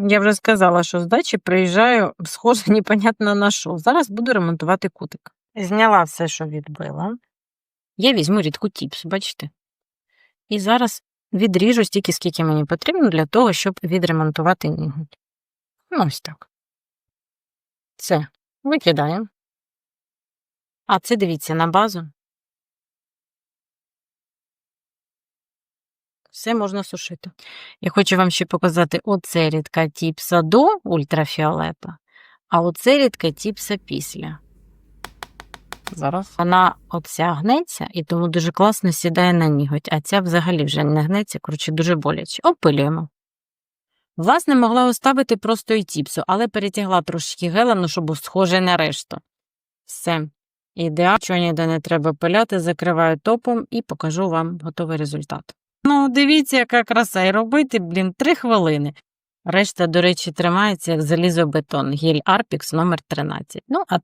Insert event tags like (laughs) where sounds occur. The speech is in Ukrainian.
Я вже сказала, що з дачі приїжджаю, схоже, (laughs) непонятно на що. Зараз буду ремонтувати кутик. Зняла все, що відбила. Я візьму рідку тіпс, бачите? І зараз відріжу стільки, скільки мені потрібно для того, щоб відремонтувати ніготь. Ну, ось так. Це викидаємо. А це дивіться на базу. Все можна сушити. Я хочу вам ще показати оце рідка тіпса до ультрафіолета, а оце рідка тіпса після. Зараз. Вона оця гнеться і тому дуже класно сідає на ніготь, а ця взагалі вже не гнеться, коротше, дуже боляче. Опилюємо. Власне, могла оставити просто і тіпсу, але перетягла трошки гелану, щоб схожий на решту. Все. Ідеально, що ніде не треба пиляти, закриваю топом і покажу вам готовий результат. Ну, дивіться, яка краса, і робити, блін, три хвилини. Решта, до речі, тримається як залізобетон, гіль Арпікс номер 13. Ну, а